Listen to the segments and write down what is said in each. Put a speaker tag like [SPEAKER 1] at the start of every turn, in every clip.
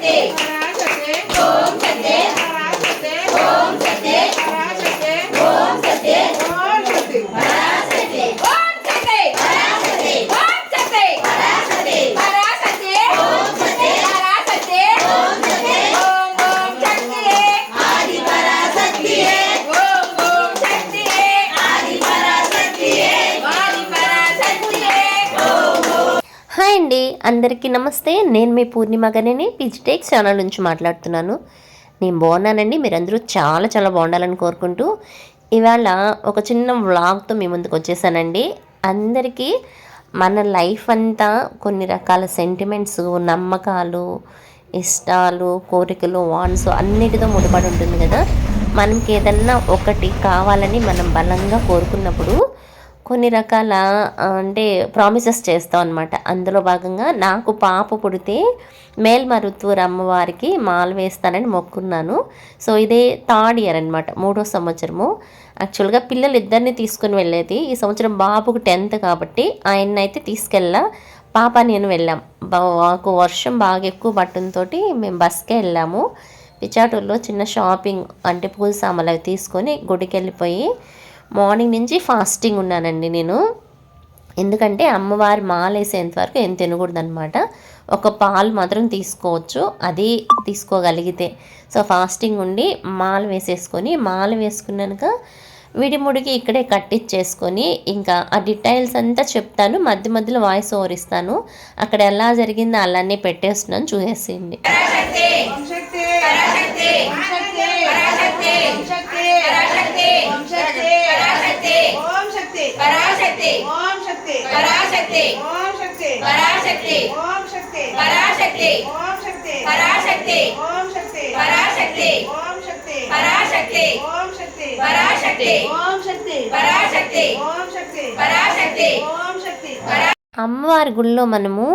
[SPEAKER 1] 对
[SPEAKER 2] hi అండి. అందరికీ నమస్తే. నేను మీ పూర్ణిమ గనేని పిజిటేక్ ఛానల్ నుంచి మాట్లాడుతున్నాను. నేను బాగున్నానండి. మీరందరూ చాలా చాలా బాగుండాలని కోరుకుంటూ ఇవాళ ఒక చిన్న వ్లాగ్తో మీ ముందుకు వచ్చేసానండి. అందరికీ మన లైఫ్ అంతా కొన్ని రకాల సెంటిమెంట్స్ నమ్మకాలు ఇష్టాలు కోరికలు వాన్స్ అన్నిటితో ముడిపడి ఉంటుంది కదా. మనకి ఏదన్నా ఒకటి కావాలని మనం బలంగా కోరుకున్నప్పుడు కొన్ని రకాల అంటే ప్రామిసెస్ చేస్తాం అనమాట అందులో భాగంగా నాకు పాప పుడితే మేల్మరుత్తూరు అమ్మవారికి మాల వేస్తానని మొక్కున్నాను. సో ఇదే థర్డ్ ఇయర్ అనమాట మూడో సంవత్సరము. యాక్చువల్గా పిల్లలు ఇద్దరిని తీసుకుని వెళ్ళేది ఈ సంవత్సరం బాబుకు టెన్త్ కాబట్టి ఆయన అయితే తీసుకెళ్ళా పాప నేను వెళ్ళాం. మాకు వర్షం బాగా ఎక్కువ పట్టడంతో మేము బస్కే వెళ్ళాము. పిచాటూరులో చిన్న షాపింగ్ అంటే పూల సామాన్లు అవి తీసుకొని గుడికి వెళ్ళిపోయి మార్నింగ్ నుంచి ఫాస్టింగ్ ఉన్నానండి నేను. ఎందుకంటే అమ్మవారి మాల వేసేంత వరకు ఏం తినకూడదనమాట ఒక పాలు మాత్రం తీసుకోవచ్చు. అది తీసుకోగలిగితే. సో ఫాస్టింగ్ ఉండి మాల వేసేసుకొని మాల వేసుకున్నాక విడిముడికి ఇక్కడే కట్టించేసుకొని ఇంకా ఆ డీటెయిల్స్ అంతా చెప్తాను. మధ్య మధ్యలో వాయిస్ ఓవర్ ఇస్తాను. అక్కడ ఎలా జరిగిందో అలానే పెట్టేస్తున్నాను. చూసేసింది
[SPEAKER 3] ఓం శక్తి పరాశక్తి ఓం శక్తి పరాశక్తి ఓం శక్తి ఓం శక్తి
[SPEAKER 1] పరాశక్తి
[SPEAKER 3] ఓం శక్తి
[SPEAKER 1] పరాశక్తి
[SPEAKER 3] ఓం శక్తి.
[SPEAKER 1] పరాశక్తి.
[SPEAKER 3] ఓం శక్తి.
[SPEAKER 1] పరాశక్తి.
[SPEAKER 3] ఓం శక్తి.
[SPEAKER 1] పరాశక్తి.
[SPEAKER 3] ఓం శక్తి.
[SPEAKER 1] పరాశక్తి.
[SPEAKER 3] ఓం శక్తి.
[SPEAKER 1] పరాశక్తి.
[SPEAKER 3] ఓం శక్తి.
[SPEAKER 1] పరాశక్తి.
[SPEAKER 3] ఓం శక్తి.
[SPEAKER 1] పరాశక్తి.
[SPEAKER 3] ఓం శక్తి.
[SPEAKER 1] పరాశక్తి.
[SPEAKER 3] ఓం శక్తి.
[SPEAKER 2] అమ్మవారి గుళ్ళో మనము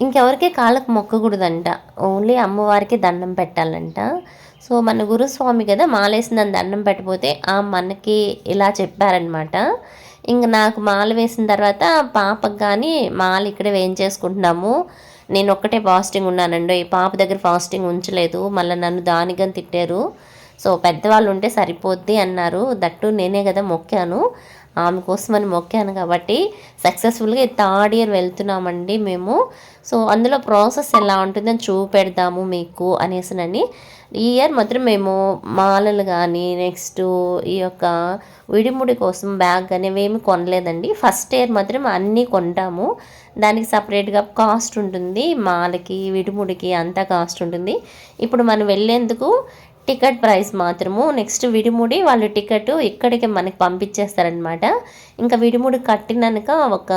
[SPEAKER 2] ఇంకెవరికి కాళ్ళకు మొక్కకూడదంట. ఓన్లీ అమ్మవారికి దండం పెట్టాలంట. సో మన గురుస్వామి కదా మాలేసిన దాన్ని దండం పెట్టకపోతే ఆ మనకి ఇలా చెప్పారనమాట ఇంక నాకు మాల వేసిన తర్వాత పాపకు కానీ మాల ఇక్కడే వేయించేసుకుంటున్నాము. నేను ఒక్కటే ఫాస్టింగ్ ఉన్నానండి. ఈ పాప దగ్గర ఫాస్టింగ్ ఉంచలేదు. మళ్ళీ నన్ను దానికని తిట్టారు. సో పెద్దవాళ్ళు ఉంటే సరిపోద్ది అన్నారు. దట్టు నేనే కదా మొక్కాను. ఆమె కోసమని మొక్కాను కాబట్టి సక్సెస్ఫుల్గా థర్డ్ ఇయర్ వెళ్తున్నామండి మేము. సో అందులో ప్రాసెస్ ఎలా ఉంటుందని చూపెడదాము మీకు అనేసినని ఈ ఇయర్ మాత్రం మేము మాలలు కానీ నెక్స్ట్ ఈ యొక్క విడిముడి కోసం బ్యాగ్ కానీ ఏమి కొనలేదండి. ఫస్ట్ ఇయర్ మాత్రం అన్నీ కొంటాము. దానికి సపరేట్గా కాస్ట్ ఉంటుంది. మాలకి విడిముడికి అంతా కాస్ట్ ఉంటుంది. ఇప్పుడు మనం వెళ్ళేందుకు టికెట్ ప్రైస్ మాత్రము. నెక్స్ట్ విడిముడి వాళ్ళు టికెట్ ఇక్కడికి మనకి పంపించేస్తారనమాట ఇంకా విడిముడి కట్టినాక ఒక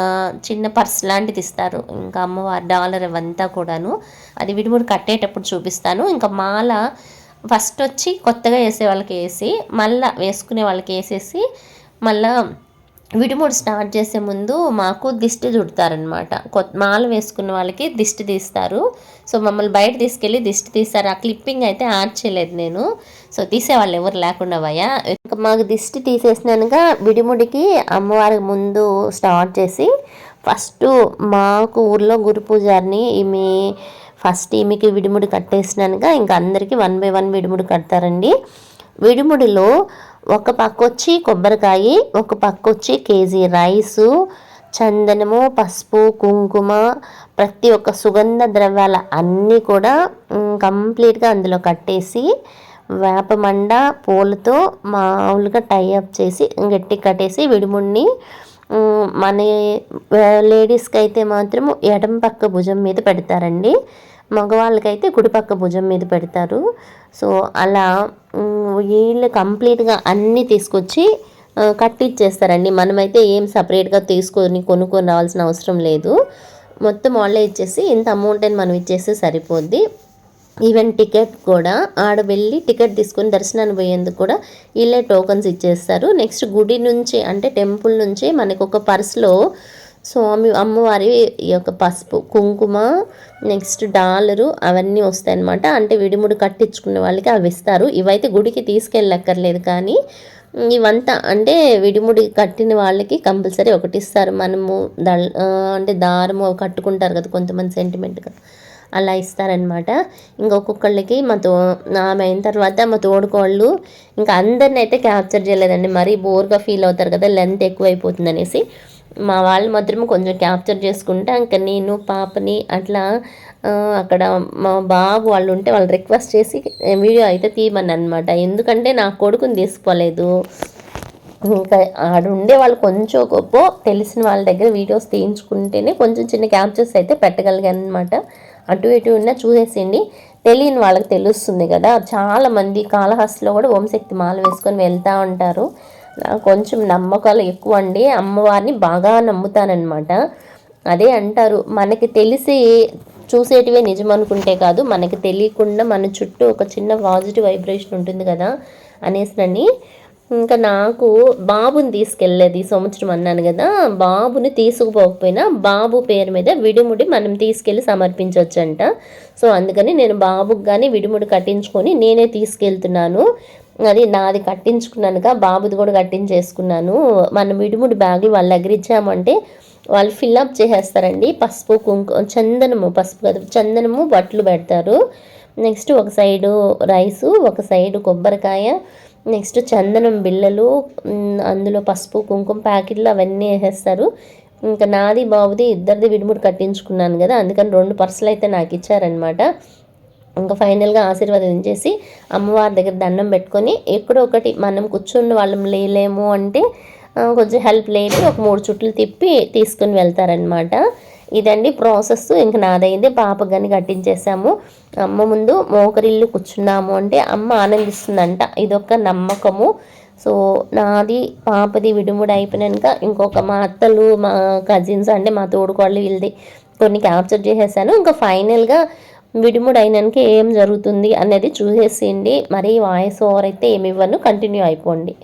[SPEAKER 2] చిన్న పర్స్ లాంటిది ఇస్తారు. ఇంకా అమ్మవారి డాలర్ అవంతా కూడాను. అది విడిముడి కట్టేటప్పుడు చూపిస్తాను. ఇంకా మాల ఫస్ట్ వచ్చి కొత్తగా వేసే వాళ్ళకి వేసి మళ్ళీ వేసుకునే వాళ్ళకి వేసేసి మళ్ళా విడుముడు స్టార్ట్ చేసే ముందు మాకు దిష్టి చుడతారనమాట కొత్త మాల వేసుకున్న వాళ్ళకి దిష్టి తీస్తారు. సో మమ్మల్ని బయట తీసుకెళ్ళి దిష్టి తీస్తారు. ఆ క్లిప్పింగ్ అయితే యాడ్ చేయలేదు నేను. సో తీసేవాళ్ళు ఎవరు లేకుండా పోయా ఇంకా మాకు దిష్టి తీసేసినాక విడిముడికి అమ్మవారి ముందు స్టార్ట్ చేసి ఫస్ట్ మాకు ఊర్లో గురు పూజారిని ఈమె ఫస్ట్ ఈమెకి విడిముడి కట్టేసినాక ఇంకా అందరికీ వన్ బై వన్ విడిముడి కడతారండి. విడిముడిలో ఒక పక్క వచ్చి కొబ్బరికాయ ఒక పక్క వచ్చి కేజీ రైసు చందనము పసుపు కుంకుమ ప్రతి ఒక్క సుగంధ ద్రవ్యాల అన్నీ కూడా కంప్లీట్గా అందులో కట్టేసి వేపమండ పూలతో మామూలుగా టైఅప్ చేసి గట్టి కట్టేసి విడిముడిని మన లేడీస్కి అయితే మాత్రము ఎడం పక్క భుజం మీద పెడతారండి. మగవాళ్ళకైతే కుడి పక్క భుజం మీద పెడతారు. సో అలా వీళ్ళు కంప్లీట్గా అన్నీ తీసుకొచ్చి కట్టిచ్చేస్తారండి. మనమైతే ఏం సపరేట్గా తీసుకొని కొనుక్కొని రావాల్సిన అవసరం లేదు. మొత్తం వాళ్ళే ఇచ్చేసి ఇంత అమౌంట్ అని మనం ఇచ్చేస్తే సరిపోద్ది. ఈవెన్ టికెట్ కూడా ఆడ వెళ్ళి టికెట్ తీసుకొని దర్శనానికి పోయేందుకు కూడా వీళ్ళే టోకన్స్ ఇచ్చేస్తారు. నెక్స్ట్ గుడి నుంచి అంటే టెంపుల్ నుంచి మనకు ఒక పర్స్లో స్వామి అమ్మవారి ఈ యొక్క పసుపు కుంకుమ నెక్స్ట్ డాలరు అవన్నీ వస్తాయి అనమాట అంటే విడిముడి కట్టించుకునే వాళ్ళకి అవి ఇస్తారు. ఇవైతే గుడికి తీసుకెళ్ళక్కర్లేదు కానీ ఇవంతా అంటే విడిముడి కట్టిన వాళ్ళకి కంపల్సరీ ఒకటి ఇస్తారు. మనము దళ అంటే దారము కట్టుకుంటారు కదా కొంతమంది సెంటిమెంట్గా అలా ఇస్తారనమాట ఇంకొకళ్ళకి మా తో ఆమె అయిన తర్వాత మా తోడుకోళ్ళు ఇంకా అందరిని అయితే క్యాప్చర్ చేయలేదండి. మరీ బోర్గా ఫీల్ అవుతారు కదా లెంత్ ఎక్కువైపోతుంది అనేసి మా వాళ్ళు మాత్రం కొంచెం క్యాప్చర్ చేసుకుంటే ఇంకా నేను పాపని అట్లా అక్కడ మా బాబు వాళ్ళు ఉంటే వాళ్ళు రిక్వెస్ట్ చేసి వీడియో అయితే తీయమని అనమాట ఎందుకంటే నా కొడుకుని తీసుకోలేదు. ఇంకా ఆడ ఉండే వాళ్ళు కొంచెం గొప్ప తెలిసిన వాళ్ళ దగ్గర వీడియోస్ తీయించుకుంటేనే కొంచెం చిన్న క్యాప్చర్స్ అయితే పెట్టగలిగాను అనమాట అటు ఇటు ఉన్న చూసేసిండి తెలియని వాళ్ళకి తెలుస్తుంది కదా. చాలామంది కాళహస్తిలో కూడా ఓంశక్తి మాల వేసుకొని వెళ్తూ ఉంటారు. కొంచెం నమ్మకాలు ఎక్కువ అండి అమ్మవారిని బాగా నమ్ముతానన్నమాట. అదే అంటారు మనకి తెలిసి చూసేటివే నిజం అనుకుంటే కాదు మనకి తెలియకుండా మన చుట్టూ ఒక చిన్న పాజిటివ్ వైబ్రేషన్ ఉంటుంది కదా అనేసినని. ఇంకా నాకు బాబుని తీసుకెళ్ళేది ఈ సంవత్సరం అన్నాను కదా బాబుని తీసుకుపోకపోయినా బాబు పేరు మీద విడిముడి మనం తీసుకెళ్ళి సమర్పించవచ్చంట సో అందుకని నేను బాబుకి కానీ విడిముడి కట్టించుకొని నేనే తీసుకెళ్తున్నాను. అది నాది కట్టించుకున్నానుక బాబుది కూడా కట్టించేసుకున్నాను. మన విడిముడి బ్యాగులు వాళ్ళు దగ్గర ఇచ్చామంటే వాళ్ళు ఫిల్అప్ చేసేస్తారండి. పసుపు కుంకుమ చందనము పసుపు కదా చందనము బట్టలు పెడతారు. నెక్స్ట్ ఒక సైడు రైసు ఒక సైడు కొబ్బరికాయ నెక్స్ట్ చందనం బిళ్ళలు అందులో పసుపు కుంకుమ ప్యాకెట్లు అవన్నీ వేసేస్తారు. ఇంకా నాది బాబుది ఇద్దరిది విడిముడి కట్టించుకున్నాను కదా అందుకని రెండు పర్సులు అయితే నాకు ఇచ్చారనమాట ఇంకా ఫైనల్గా ఆశీర్వదించేసి అమ్మవారి దగ్గర దండం పెట్టుకొని ఎక్కడో ఒకటి మనం కూర్చున్న వాళ్ళం లేలేము అంటే కొంచెం హెల్ప్ లేని ఒక మూడు చుట్లు తిప్పి తీసుకుని వెళ్తారనమాట ఇదండి ప్రాసెస్. ఇంక నాదైంది. పాపకు కానీ కట్టించేసాము. అమ్మ ముందు మోకరిల్లు కూర్చున్నాము అంటే అమ్మ ఆనందిస్తుందంట. ఇదొక నమ్మకము. సో నాది పాపది విడుముడు అయిపోయినాక ఇంకొక మా అత్తలు మా కజిన్స్ అంటే మా తోడుకోళ్ళు వీళ్ళది కొన్ని క్యాప్చర్ చేసేసాను. ఇంకా ఫైనల్గా విడిముడు అయినాక ఏం జరుగుతుంది అనేది చూసేసిండి మరి వాయిస్ ఓవర్ అయితే ఏమి ఇవ్వను. కంటిన్యూ అయిపోండి.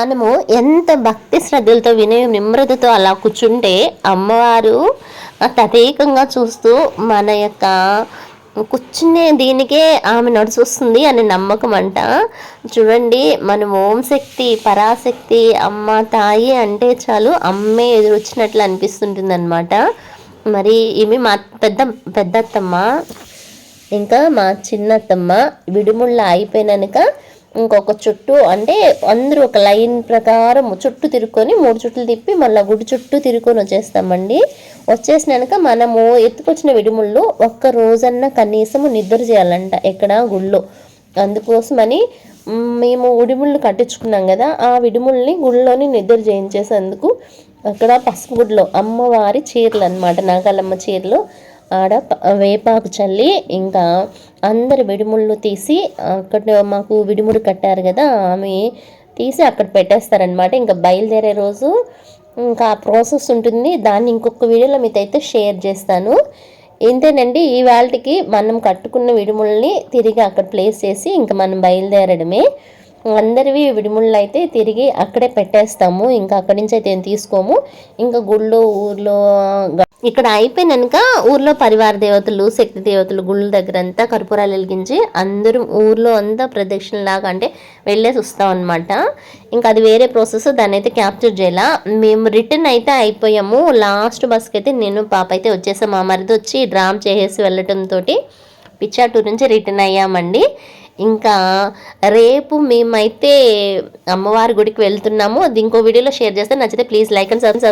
[SPEAKER 2] మనము ఎంత భక్తి శ్రద్ధలతో వినయం నిమ్రతతో అలా కూర్చుంటే అమ్మవారు తదేకంగా చూస్తూ మన యొక్క కూర్చునే దీనికే ఆమె నడుచొస్తుంది అనే నమ్మకం అంట. చూడండి మనం ఓం శక్తి పరాశక్తి అమ్మ తాయి అంటే చాలు అమ్మే ఎదురొచ్చినట్లు అనిపిస్తుంటుంది అనమాట మరి ఇవి మా పెద్ద పెద్దత్తమ్మ ఇంకా మా చిన్నత్తమ్మ విడుముళ్ళ అయిపోయినాక ఇంకొక చుట్టూ అంటే అందరూ ఒక లైన్ ప్రకారం చుట్టూ తిరుక్కొని మూడు చుట్లు తిప్పి మళ్ళీ గుడి చుట్టూ తిరుక్కొని వచ్చేస్తామండి. వచ్చేసినాక మనము ఎత్తుకొచ్చిన విడుముళ్ళు ఒక్క రోజన్నా కనీసము నిద్ర చేయాలంట ఎక్కడ గుళ్ళో. అందుకోసమని మేము విడుముళ్ళు కట్టించుకున్నాం కదా ఆ విడుముల్ని గుళ్ళోని నిద్ర చేయించేసేందుకు అక్కడ పసుపు గుడిలో అమ్మవారి చీరలు అనమాట నాగలమ్మ చీరలు. ఆడ వేపాకు చల్లి ఇంకా అందరు విడిముళ్ళు తీసి అక్కడ మాకు విడిముడు కట్టారు కదా ఆమె తీసి అక్కడ పెట్టేస్తారనమాట ఇంకా బయలుదేరే రోజు ఇంకా ఆ ప్రాసెస్ ఉంటుంది. దాన్ని ఇంకొక వీడియోలో మీతో అయితే షేర్ చేస్తాను. ఇంతేనండి ఈ వాళ్ళకి మనం కట్టుకున్న విడుముల్ని తిరిగి అక్కడ ప్లేస్ చేసి ఇంకా మనం బయలుదేరడమే. అందరివి విడిముళ్ళు అయితే తిరిగి అక్కడే పెట్టేస్తాము. ఇంకా అక్కడి నుంచి అయితే ఏం తీసుకోము. ఇంకా గుళ్ళో ఊర్లో ఇక్కడ అయిపోయినాక ఊర్లో పరివార దేవతలు శక్తి దేవతలు గుళ్ళ దగ్గర అంతా కర్పూరాలు వెలిగించి అందరూ ఊర్లో అంతా ప్రదక్షిణలాగా అంటే వెళ్ళేసి వస్తాం అనమాట ఇంకా అది వేరే ప్రాసెస్. దాన్ని అయితే క్యాప్చర్ చేయాల. మేము రిటర్న్ అయితే అయిపోయాము. లాస్ట్ బస్కి అయితే నేను పాప అయితే వచ్చేసాం. మా మరిది వచ్చి డ్రామ్ చేసేసి వెళ్ళటంతో పిచ్చాటూరు నుంచి రిటర్న్ అయ్యామండి. ఇంకా రేపు మేమైతే అమ్మవారి గుడికి వెళ్తున్నాము. అది ఇంకో వీడియోలో షేర్ చేస్తే నచ్చితే ప్లీజ్ లైక్ అండ్ సబ్స్క్రైబ్